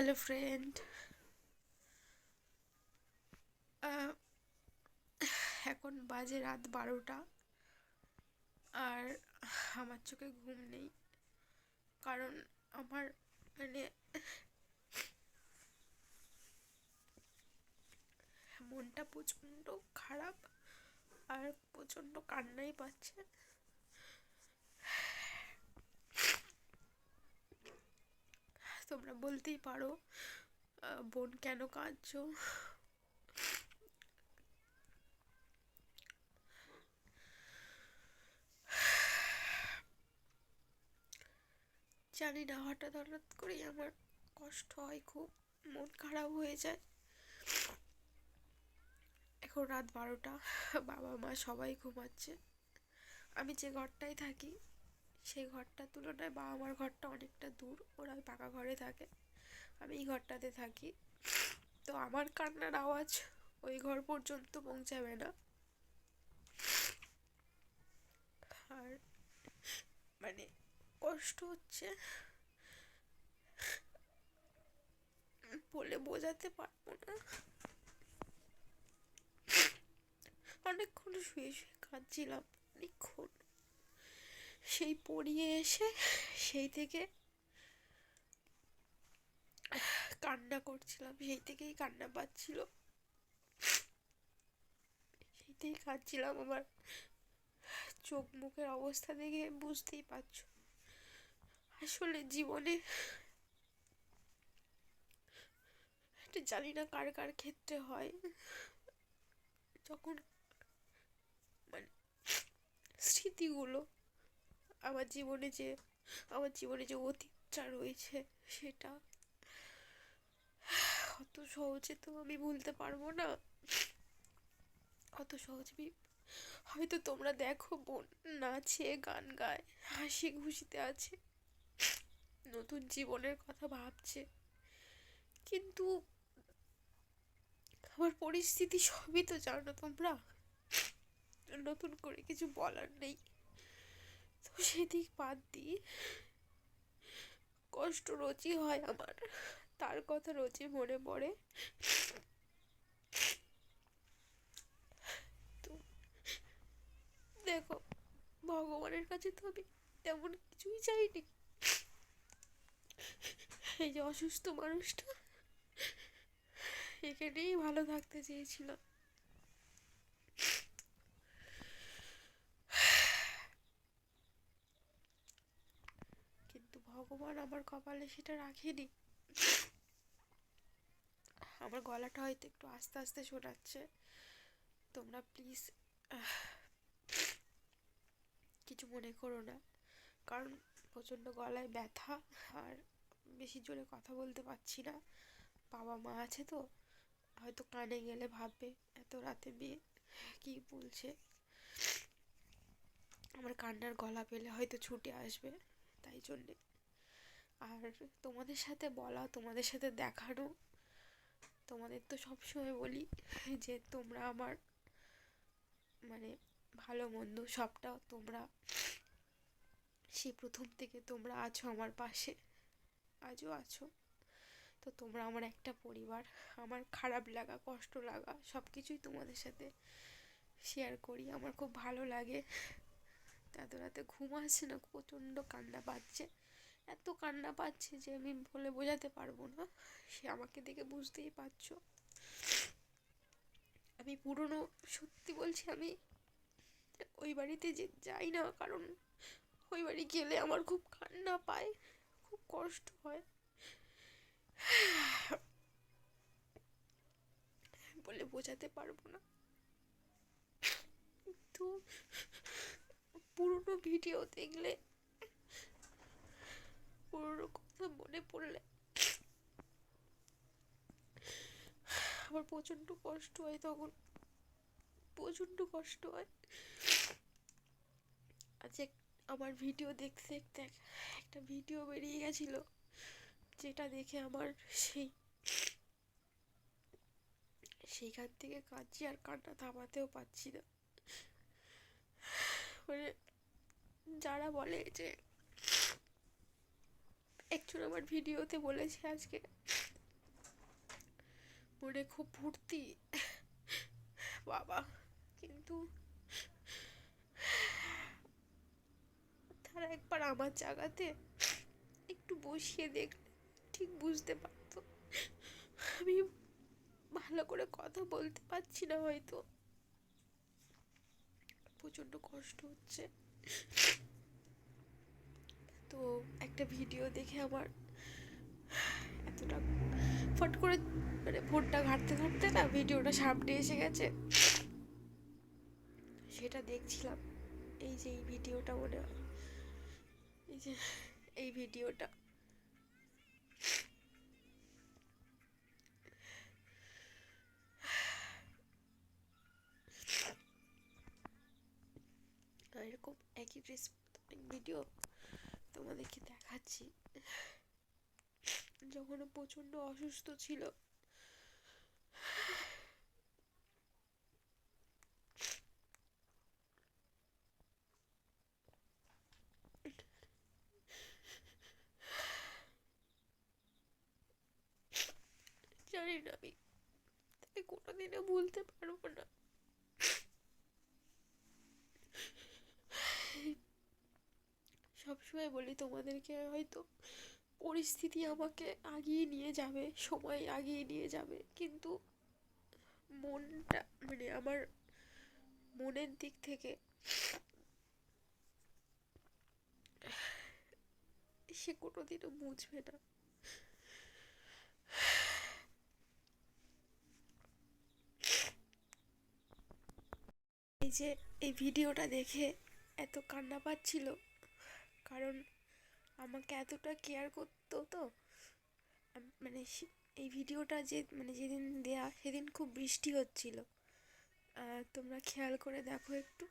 Hello friend এখন বাজে রাত বারোটা। আর আমার চোখে ঘুম নেই। কারণ আমার মানে মনটা প্রচণ্ড খারাপ আর প্রচণ্ড কান্নাই পাচ্ছে। তোমরা বলতেই পারো বোন কেন কাঁদছো? জানি না, হঠাৎ হঠাৎ করেই আমার কষ্ট হয় খুব, মন খারাপ হয়ে যায়। এখন রাত বারোটা, বাবা মা সবাই ঘুমাচ্ছে। আমি যে ঘরটায় থাকি সেই ঘরটার তুলনায় বাবা মার ঘরটা অনেকটা দূর, ওরা পাকা ঘরে থাকে। আমি এই ঘরটাতে থাকি। তো আমার কান্নার আওয়াজ ওই ঘর পর্যন্ত পৌঁছাবে না। আর মানে কষ্ট হচ্ছে বলে বোঝাতে পারব না। অনেকক্ষণ শুয়ে শুয়ে কাঁদছিলাম, অনেকক্ষণ। সেই পড়িয়ে এসে সেই থেকে কান্না করছিলাম, সেই থেকেই কান্না পাচ্ছিল। সেই থেকেই কাঁদছিলাম আমার চোখ মুখের অবস্থা দেখে বুঝতেই পারছ। আসলে জীবনে জানি না কার কার ক্ষেত্রে হয়। যখন মানে স্মৃতিগুলো আমার জীবনে যে, আমার জীবনে যে অতীতটা রয়েছে সেটা অত সহজে তো আমি ভুলতে পারব না। অত সহজে আমি, হয়তো তোমরা দেখো বোন নাচে, গান গায়, হাসি খুশিতে আছে, নতুন জীবনের কথা ভাবছে। কিন্তু আমার পরিস্থিতি সবই তো জানো তোমরা। নতুন করে কিছু বলার নেই। তো সেদিক বাদ দিই কষ্ট রোজই হয় আমার। তার কথা রোজই মনে পড়ে। তো দেখো, ভগবানের কাছে তো আমি তেমন কিছুই চাইনি। এই যে অসুস্থ মানুষটা, এখানেই ভালো থাকতে চেয়েছিলাম কিন্তু ভগবান আমার কপালে সেটা রাখেনি। আমার গলাটা হয়তো একটু আস্তে আস্তে শোনাচ্ছে। তোমরা প্লিজ কিছু মনে করো না। কারণ প্রচণ্ড গলায় ব্যথা আর বেশি জোরে কথা বলতে পারছি না। বাবা মা আছে তো, হয়তো কানে গেলে ভাববে, এত রাতে মেয়ে কী বলছে? আমার কান্নার গলা পেলে হয়তো ছুটে আসবে, তাই জন্যে আর তোমাদের সাথে বলা, তোমাদের সাথে দেখানো, তোমাদের তো সবসময় বলি যে তোমরা আমার মানে ভালো, মন্দ সবটা তোমরা সেই প্রথম থেকে তোমরা আছো আমার পাশে, আজও আছো। তো তোমরা আমার একটা পরিবার, আমার খারাপ লাগা, কষ্ট লাগা সব কিছুই তোমাদের সাথে শেয়ার করি। আমার খুব ভালো লাগে। এত রাতে ঘুম আসছে না, প্রচণ্ড কান্না পাচ্ছে। এত কান্না পাচ্ছে যে আমি বলে বোঝাতে পারব না। সে আমাকে দেখে বুঝতেই পারছ। আমি পুরনো, সত্যি বলছি আমি ওই বাড়িতে যে যাই না কারণ ওই বাড়ি গেলে আমার খুব কান্না পায়, খুব কষ্ট হয়। বলে বোঝাতে পারব না। তো পুরনো ভিডিও দেখলে পুরনো কথা মনে পড়লে। আমার প্রচণ্ড কষ্ট হয় তখন। প্রচণ্ড কষ্ট হয়। এক আমার ভিডিও দেখতে দেখতে একটা ভিডিও বেরিয়ে গেছিল, যেটা দেখে আমার সেই সেইখান থেকে কাঁদছি আর কান্না থামাতেও পারছি না। মানে যারা বলে যে একজন আমার ভিডিওতে বলেছে আজকে। মনে খুব ফুর্তি। বাবা, কিন্তু তারা একবার আমার জায়গাতে একটু বসিয়ে দেখলে ঠিক বুঝতে পারতো। আমি ভালো করে কথা বলতে পারছি না হয়তো। প্রচণ্ড কষ্ট হচ্ছে। তো একটা ভিডিও দেখে আমার এতটা ফট করে মানে ফোনটা ঘাঁটতে ঘাঁটতে না ভিডিওটা সামনে এসে গেছে। সেটা দেখছিলাম। এই যে এই ভিডিওটা মনে হয়। এই যে এই ভিডিওটা এরকম একই ড্রেস ভিডিও তোমাদেরকে দেখাচ্ছি। যখন ও প্রচণ্ড অসুস্থ ছিল জানি না আমি কোনোদিনও ভুলতে পারব না। সবসময় বলি, তোমাদেরকে হয়তো পরিস্থিতি আমাকে আগিয়ে নিয়ে যাবে, সময় আগিয়ে নিয়ে যাবে। কিন্তু মনটা মানে আমার মনের দিক থেকে সে কোনোদিনও বুঝবে না। এই যে, এই ভিডিওটা দেখে এত কান্না পাচ্ছিল। কারণ আমাকে এতটা কেয়ার করতো তো। মানে এই ভিডিওটা যে মানে যেদিন দেয়া, সেদিন খুব বৃষ্টি হচ্ছিল। তোমরা খেয়াল করে দেখো একটু।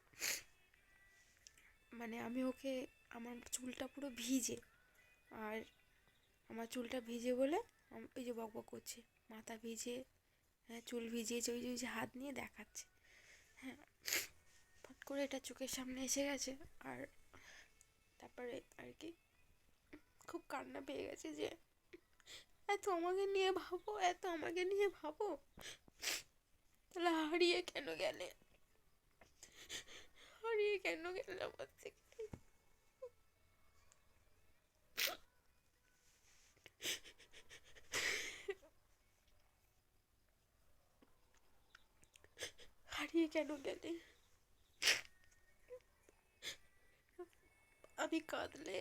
মানে আমি ওকে, আমার চুলটা পুরো ভিজে। আর আমার চুলটা ভিজে বলে ওই যে বক বক করছে। মাথা ভিজে হ্যাঁ চুল ভিজিয়েছে, ওই যে ওই যে হাত নিয়ে দেখাচ্ছে। হ্যাঁ ফট করে এটা চোখের সামনে এসে গেছে। আর তারপরে আর কি খুব কান্না পেয়ে গেছে যে, এত আমাকে নিয়ে ভাবো, এত আমাকে নিয়ে ভাবো। তাহলে হারিয়ে কেন গেলে? হারিয়ে কেন গেলে আমার থেকে? হারিয়ে কেন গেলে? আমি কাঁদলে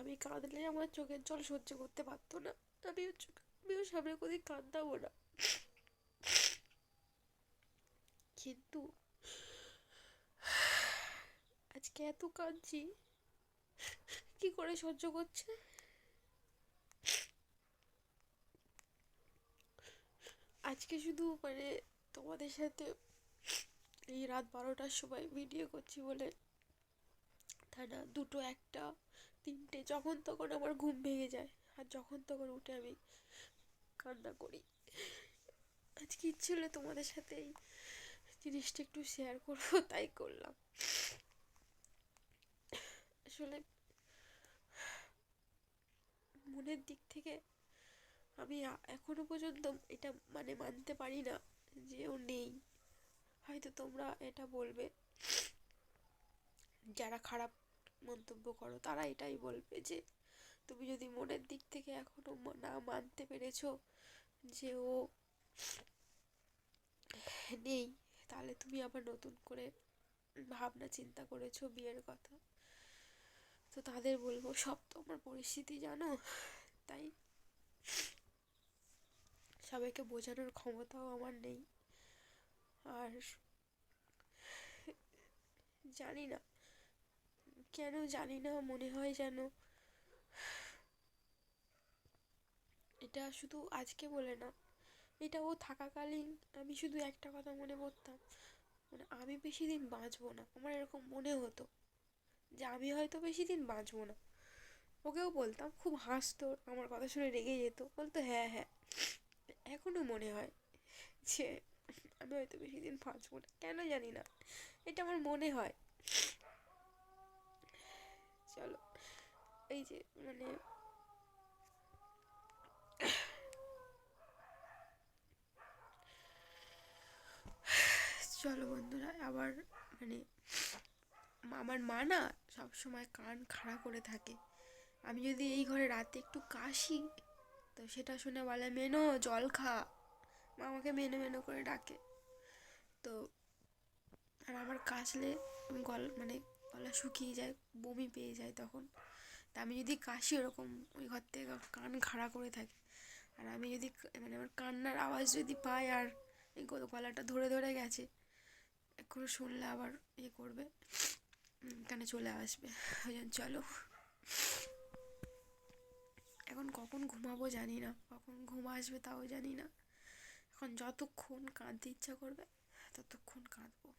আমি কাঁদলে আমার চোখের জল সহ্য করতে পারতো না। চোখ আমিও সামনে কোথায় কাঁদতামও না। কিন্তু আজকে এত কাঁদছি, কি করে সহ্য করছে? আজকে শুধু মানে তোমাদের সাথে এই রাত বারোটার সময় ভিডিও করছি বলে তা না দুটো, একটা, তিনটে, যখন তখন আমার ঘুম ভেঙে যায়। আর যখন তখন উঠে আমি কান্না করি। আজকে ইচ্ছে হলো তোমাদের সাথে এই জিনিসটা একটু শেয়ার করব, তাই করলাম। আসলে মনের দিক থেকে আমি এখনও পর্যন্ত এটা মানে মানতে পারি না যে ও নেই। হয়তো তোমরা এটা বলবে। যারা খারাপ মন্তব্য করো, তারা এটাই বলবে যে, তুমি যদি মনের দিক থেকে এখনও না মানতে পেরেছ যে ও নেই, তাহলে তুমি আবার নতুন করে ভাবনা চিন্তা করেছ বিয়ের কথা। তো তাদের বলব, সব তো আমার পরিস্থিতি জানো, তাই সবাইকে বোঝানোর ক্ষমতাও আমার নেই। আর জানি না, কেন জানি না, মনে হয় যেন এটা শুধু আজকে বলে না এটা ও থাকাকালীন আমি শুধু একটা কথা মনে করতাম মানে আমি বেশি দিন বাঁচবো না, আমার এরকম মনে হতো যে আমি হয়তো বেশি দিন বাঁচবো না। ওকেও বলতাম, খুব হাসতো, আমার কথা শুনে রেগে যেত, বলতো হ্যাঁ হ্যাঁ এখনও মনে হয় যে আমি হয়তো বেশি দিন বাঁচবো না। কেন জানি না। এটা আমার মনে হয়। চলো, এই যে মানে চলো বন্ধুরা, আবার মানে আমার মা না সবসময় কান খাড়া করে থাকে। আমি যদি এই ঘরে রাতে একটু কাশি, তো সেটা শুনে বলে, মেনো, জল খা। আমাকে মেনো মেনো করে ডাকে। তো আর আমার কাশলে গলা মানে গলা শুকিয়ে যায়, বমি পেয়ে যায় তখন। তা আমি যদি কাশি ওরকম ওই ঘর থেকে কান খাড়া করে থাকি, আর আমি যদি মানে আমার কান্নার আওয়াজ যদি পাই আর এই গলাটা ধরে ধরে গেছে, এখন শুনলে আবার ইয়ে করবে কানে চলে আসবে? ওই জন্য চলো। এখন কখন ঘুমাবো জানি না, কখন ঘুম আসবে তাও জানি না। এখন যতক্ষণ কাঁদতে ইচ্ছা করবে ততক্ষণ কাঁদবো।